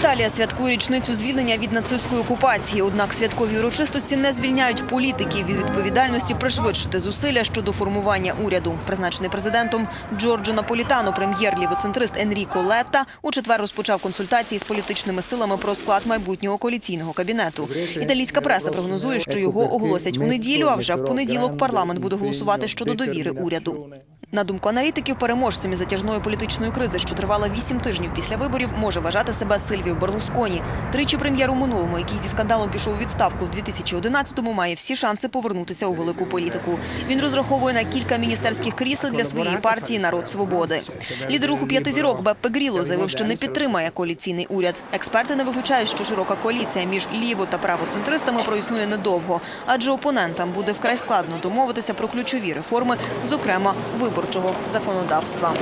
Італія святкує річницю звільнення від нацистської окупації. Однак святкові урочистості не звільняють політиків від відповідальності пришвидшити зусилля щодо формування уряду. Призначений президентом Джорджо Наполітано, прем'єр лівоцентрист Енріко Летта у четвер розпочав консультації з політичними силами про склад майбутнього коаліційного кабінету. Італійська преса прогнозує, що його оголосять у неділю. А вже в понеділок парламент буде голосувати щодо довіри уряду. На думку аналітиків, переможцем із затяжної політичної кризи, що тривала вісім тижнів після виборів, може вважати себе Сильвіо Берлусконі. Тричі прем'єр у минулому, який зі скандалом пішов у відставку в 2011-му, має всі шанси повернутися у велику політику. Він розраховує на кілька міністерських крісел для своєї партії Народ свободи. Лідер руху п'яти зірок Беппе Гріло заявив, що не підтримає коаліційний уряд. Експерти не виключають, що широка коаліція між ліво та правоцентристами проіснує недовго, адже опонентам буде вкрай складно домовитися про ключові реформи, зокрема виборчого законодавства.